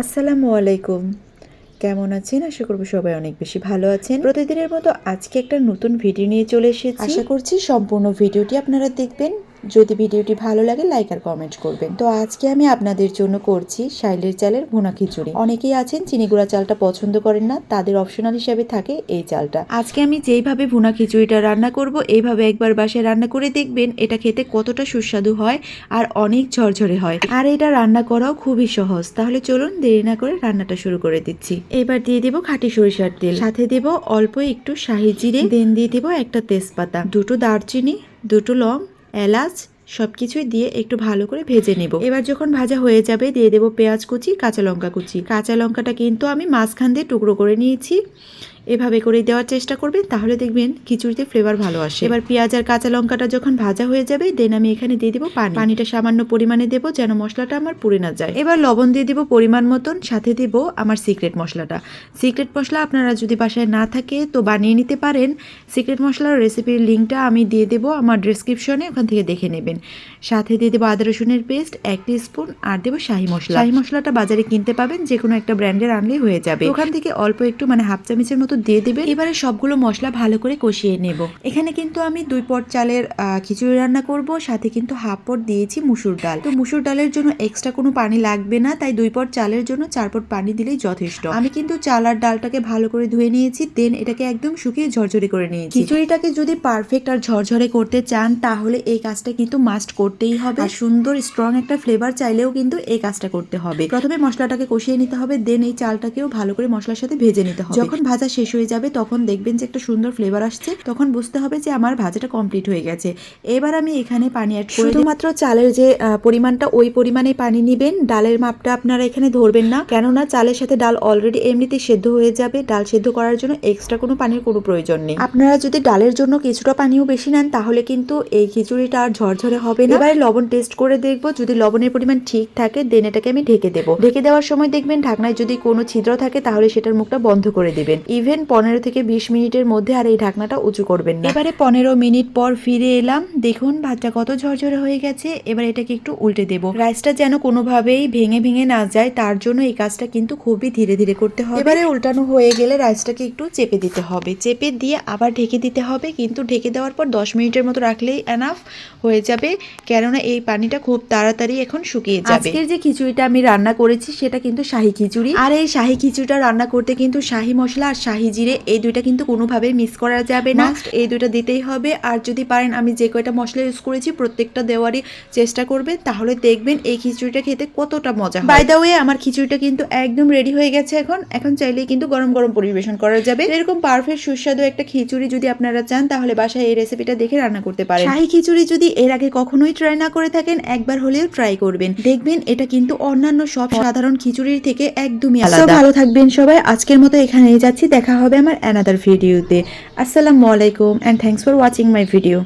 আসসালামু আলাইকুম। কেমন আছেন? আশা করব সবাই অনেক বেশি ভালো আছেন। প্রতিদিনের মতো আজকে একটা নতুন ভিডিও নিয়ে চলে এসেছি। আশা করছি সম্পূর্ণ ভিডিওটি আপনারা দেখবেন। যদি ভিডিওটি ভালো লাগে লাইক আর কমেন্ট করবেন। তো আজকে আমি আপনাদের জন্য করছি শাইলের চালের ভুনা খিচুড়ি। অনেকেই আছেন চিনি গুঁড়া চালটা পছন্দ করেন না, তাদের অপশনাল হিসাবে থাকে এই চালটা। আজকে আমি যেইভাবে ভুনা খিচুড়িটা রান্না করব, এইভাবে একবার বাসায় রান্না করে দেখবেন, এটা খেতে কতটা সুস্বাদু হয় আর অনেক ঝরঝরে হয়। আর এটা রান্না করাও খুবই সহজ। তাহলে চলুন দেরি না করে রান্নাটা শুরু করে দিচ্ছি। এবার দিয়ে দেবো খাঁটি সরিষার তেল। সাথে দেব অল্প একটু শাহি জিরে দেন দিয়ে দেবো একটা তেজপাতা, দুটো দারচিনি, দুটো লং এলাচ সব কিছুই দিয়ে একটু ভালো করে ভেজে নেব। এবার যখন ভাজা হয়ে যাবে, দিয়ে দেবো পেঁয়াজ কুচি, কাঁচা লঙ্কা কুচি। কাঁচা লঙ্কাটা কিন্তু আমি মাঝখান দিয়ে টুকরো করে নিয়েছি। এভাবে করে দেওয়ার চেষ্টা করবেন, তাহলে দেখবেন খিচুড়িতে ফ্লেভার ভালো আসে। এবার পেঁয়াজ আর কাঁচা লঙ্কাটা যখন ভাজা হয়ে যাবে দেন আমি এখানে দিয়ে দেবো পানি। পানিটা সামান্য পরিমাণে দেবো যেন মশলাটা আমার পুড়ে না যায়। এবার লবণ দিয়ে দেবো পরিমাণ মতন, সাথে দেব আমার সিক্রেট মশলাটা। সিক্রেট মশলা আপনারা যদি বাসায় না থাকে তো বানিয়ে নিতে পারেন। সিক্রেট মশলার রেসিপির লিঙ্কটা আমি দিয়ে দেবো আমার ডিসক্রিপশনে ওখান থেকে দেখে নেবেন। সাথে দিয়ে দেবো আদা রসুনের পেস্ট এক স্পুন আর দেবো শাহি মশলা। শাহি মশলাটা বাজারে কিনতে পাবেন যে কোনো একটা ব্র্যান্ডের আনলেই হয়ে যাবে। ওখান থেকে অল্প একটু মানে হাফ চামচের মতো দিয়ে দেবেন এবারে সবগুলো মশলা ভালো করে কষিয়ে নেব। এখানে কিন্তু আমি দুই পট চালের খিচুড়ি রান্না করব, সাথে কিন্তু হাফ পট দিয়েছি মুসুর ডাল। তো মুসুর ডালের জন্য এক্সট্রা কোনো পানি লাগবে না, তাই দুই পট চালের জন্য চার পট পানি দিলেই যথেষ্ট। আমি কিন্তু চাল আর ডালটাকে ভালো করে ধুয়ে নিয়েছি দেন এটাকে একদম শুকিয়ে ঝরঝরে করে নিয়েছি। খিচুড়িটাকে যদি পারফেক্ট আর ঝরঝরে করতে চান, তাহলে এই কাজটা কিন্তু মাস্ট করতেই হবে। আর সুন্দর স্ট্রং একটা ফ্লেভার চাইলেও কিন্তু এই কাজটা করতে হবে। প্রথমে মশলাটাকে কষিয়ে নিতে হবে দেন এই চালটাকেও ভালো করে মশলার সাথে ভেজে নিতে হবে। যখন ভাজা শেষ হয়ে যাবে, তখন দেখবেন যে একটা সুন্দর ফ্লেভার আসছে, তখন বুঝতে হবে যে আমার ভাজাটা কমপ্লিট হয়ে গেছে। এবার আমি এখানে পানি অ্যাড করে শুধুমাত্র চালের যে পরিমাণটা, ওই পরিমাণে পানি নিবেন। ডালের মাপটা আপনারা এখানে ধরবেন না, কেননা চালের সাথে ডাল অলরেডি এমনিতে সেদ্ধ হয়ে যাবে। ডাল সেদ্ধ করার জন্য এক্সট্রা কোনো পানির কোনো প্রয়োজন নেই। আপনারা যদি ডালের জন্য কিছুটা পানিও বেশি নেন, তাহলে কিন্তু এই খিচুড়িটা আর ঝরঝরে হবে না। এবারে লবণ টেস্ট করে দেখব, যদি লবণের পরিমাণ ঠিক থাকে দেন এটাকে আমি ঢেকে দেবো। ঢেকে দেওয়ার সময় দেখবেন ঢাকনায় যদি কোনো ছিদ্র থাকে, তাহলে সেটার মুখটা বন্ধ করে দেবেন। ইভেন পনেরো থেকে বিশ মিনিটের মধ্যে আর এই ঢাকনাটা উঁচু করবেন না। এবারে পনেরো মিনিট পর ফিরে এলাম। দেখুন ভাতটা কত ঝরঝরে হয়ে গেছে। এবার এটাকে একটু উল্টে দেবো। রাইসটা যেন কোনোভাবেই ভেঙে ভেঙে না যায় তার জন্য এই কাজটা কিন্তু খুবই ধীরে ধীরে করতে হবে। এবারে উল্টানো হয়ে গেলে রাইসটাকে একটু চেপে দিতে হবে। চেপে দিয়ে আবার ঢেকে দিতে হবে কিন্তু ঢেকে দেওয়ার পর দশ মিনিটের মতো রাখলেই এনাফ হয়ে যাবে কেননা এই পানিটা খুব তাড়াতাড়ি এখন শুকিয়ে যাবে। আজকের যে খিচুড়িটা আমি রান্না করেছি সেটা কিন্তু শাহি খিচুড়ি। আর এই শাহি খিচুড়িটা রান্না করতে কিন্তু শাহি মশলা আর শাহি জিরে এই দুইটা কিন্তু কোনোভাবে মিস করা যাবে না। এই দুইটা দিতেই হবে। আর যদি পারেন আমি যে কয়টা মশলা ইউজ করেছি প্রত্যেকটা দেওয়ারই চেষ্টা করবেন। তাহলে দেখবেন এই খিচুড়িটা খেতে কতটা মজা বাই দা ওয়ে আমার খিচুড়িটা কিন্তু একদম রেডি হয়ে গেছে এখন। এখন চাইলেই কিন্তু গরম গরম পরিবেশন করা যাবে। এরকম পারফেক্ট সুস্বাদু একটা খিচুড়ি যদি আপনারা চান তাহলে বাসায় এই রেসিপিটা দেখে রান্না করতে পারেন। শাহি খিচুড়ি যদি এর আগে কখনোই ট্রাই না করে থাকেন একবার হলেও ট্রাই করবেন। দেখবেন এটা কিন্তু অন্যান্য সব সাধারণ খিচুড়ির থেকে একদমই আলাদা। ভালো থাকবেন সবাই। আজকের মতো এখানেই যাচ্ছি। দেখা হবে আমার অ্যানাদার ভিডিওতে আসসালামু আলাইকুম and thanks for watching my video